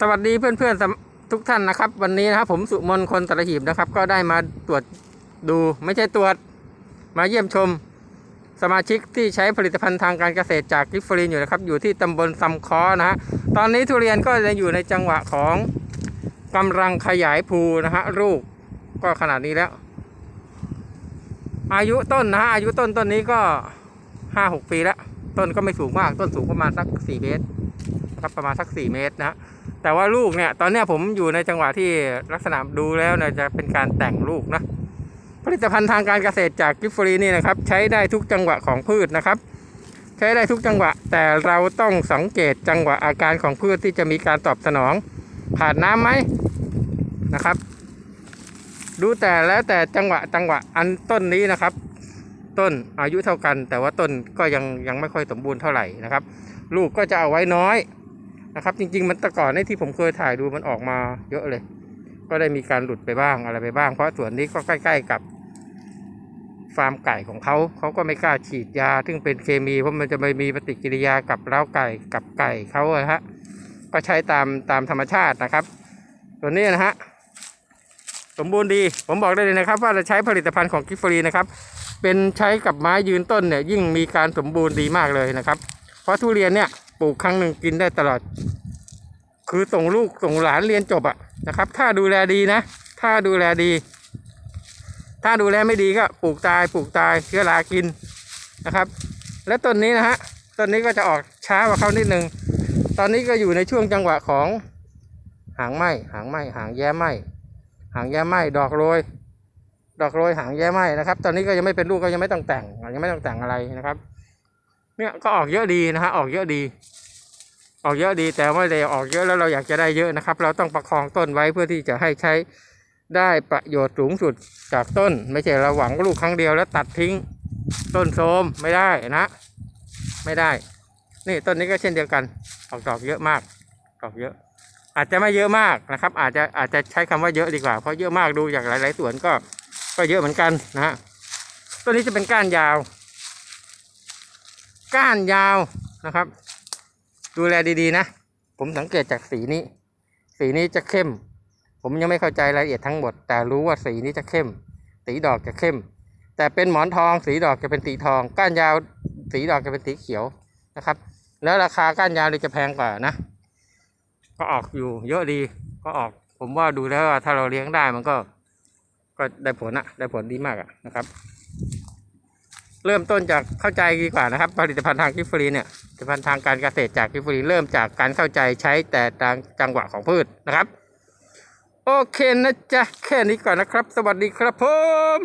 สวัสดีเพื่อนๆทุกท่านนะครับ วันนี้นะครับผมสุมนคนตะหีบนะครับ ก็ได้มาตรวจดูไม่ใช่ตรวจมาเยี่ยมชม สมาชิกที่ใช้ผลิตภัณฑ์ทางการเกษตรจากกิฟฟรีนอยู่นะครับ อยู่ที่ตำบลซำคอนะฮะตอนนี้ทุเรียนก็จะอยู่ในจังหวะของกำลังขยายภูนะฮะลูกก็ขนาดนี้แล้ว อายุต้นนะฮะอายุต้นต้นนี้ก็ห้าหกปีแล้ว ต้นก็ไม่สูงมากต้นสูงประมาณสักสี่เมตร ครับประมาณสักสี่เมตรนะฮะแต่ว่าลูกเนี่ยตอนเนี้ยผมอยู่ในจังหวะที่ลักษณะดูแล้วเนี่ยจะเป็นการแต่งลูกนะผลิตภัณฑ์ทางการเกษตรจากกิฟฟรีนี่นะครับ ใช้ได้ทุกจังหวะของพืชนะครับ ใช้ได้ทุกจังหวะ แต่เราต้องสังเกตจังหวะอาการของพืชที่จะมีการตอบสนอง ขาดน้ำไหมนะครับ ดูแต่แล้วแต่จังหวะจังหวะอันต้นนี้นะครับ ต้นอายุเท่ากัน แต่ว่าต้นก็ยังยังไม่ค่อยสมบูรณ์เท่าไหร่นะครับ ลูกก็จะเอาไว้น้อย นะครับ จริง ๆ มันแต่ก่อนในที่ผมเคยถ่ายดูมันออกมาเยอะเลย ก็ได้มีการหลุดไปบ้างอะไรไปบ้าง เพราะสวนนี้ก็ใกล้ ๆ กับฟาร์มไก่ของเขาเขาก็ไม่กล้าฉีดยา ซึ่งเป็นเคมีเพราะมันจะไปมีปฏิกิริยากับเล้าไก่กับไก่เขาอะฮะก็ใช้ตามตามธรรมชาตินะครับ ตัวนี้นะฮะสมบูรณ์ดี ผมบอกได้เลยนะครับ ว่าเราใช้ผลิตภัณฑ์ของกิฟฟรีนะครับเป็นใช้กับไม้ยืนต้นเนี่ยยิ่งมีการสมบูรณ์ดีมากเลยนะครับ เพราะทุเรียนเนี่ย ลูกครั้งหนึ่งกินได้ตลอด คือส่งลูกส่งหลานเรียนจบอะนะครับ ถ้าดูแลดีนะ ถ้าดูแลดี ถ้าดูแลไม่ดีก็ปลูกตายปลูกตายเชื้อรากินนะครับ และต้นนี้นะฮะต้นนี้ก็จะออกช้ากว่าเขานิดนึงตอนนี้ก็อยู่ในช่วงจังหวะของหางไหมหางไหมหางแย้ไหมหางแย้ไหมดอกโรยดอกโรยหางแย้ไหมนะครับ ตอนนี้ก็ยังไม่เป็นลูกก็ยังไม่ต้องแต่งยังไม่ต้องแต่งอะไรนะครับ เนี่ยก็ออกเยอะดีนะฮะออกเยอะดี ออกเยอะดีแต่ไม่ได้ออกเยอะแล้วเราอยากจะได้เยอะนะครับ เราต้องประคองต้นไว้เพื่อที่จะให้ใช้ได้ประโยชน์สูงสุดจากต้น ไม่ใช่เราหวังลูกครั้งเดียวแล้วตัดทิ้งต้นโทรมไม่ได้นะ ไม่ได้ นี่ต้นนี้ก็เช่นเดียวกัน ออกดอกเยอะมากดอกเยอะ อาจจะไม่เยอะมากนะครับ อาจจะอาจจะใช้คำว่าเยอะดีกว่า เพราะเยอะมากดูจากหลาย ๆ สวนก็ก็เยอะเหมือนกันนะฮะต้นนี้จะเป็นก้านยาว ก้านยาวนะครับ ดูแลดีๆนะ ผมสังเกตจากสีนี้ สีนี้จะเข้ม ผมยังไม่เข้าใจรายละเอียดทั้งหมด แต่รู้ว่าสีนี้จะเข้ม สีดอกจะเข้ม แต่เป็นหมอนทอง สีดอกจะเป็นสีทอง ก้านยาวสีดอกจะเป็นสีเขียวนะครับ แล้วราคาก้านยาวเลยจะแพงกว่านะ ก็ออกอยู่เยอะดีก็ออก ผมว่าดูแล้วถ้าเราเลี้ยงได้มันก็ ก็ได้ผลอะได้ผลดีมากอะนะครับ เริ่มต้นจากเข้าใจดีกว่านะครับ ผลิตภัณฑ์ทางกิฟฟรีเนี่ยผลิตภัณฑ์ทางการเกษตรจากกิฟฟรีเริ่มจากการเข้าใจใช้แต่ตามจังหวะของพืชนะครับ โอเคนะจ๊ะ แค่นี้ก่อนนะครับ สวัสดีครับผม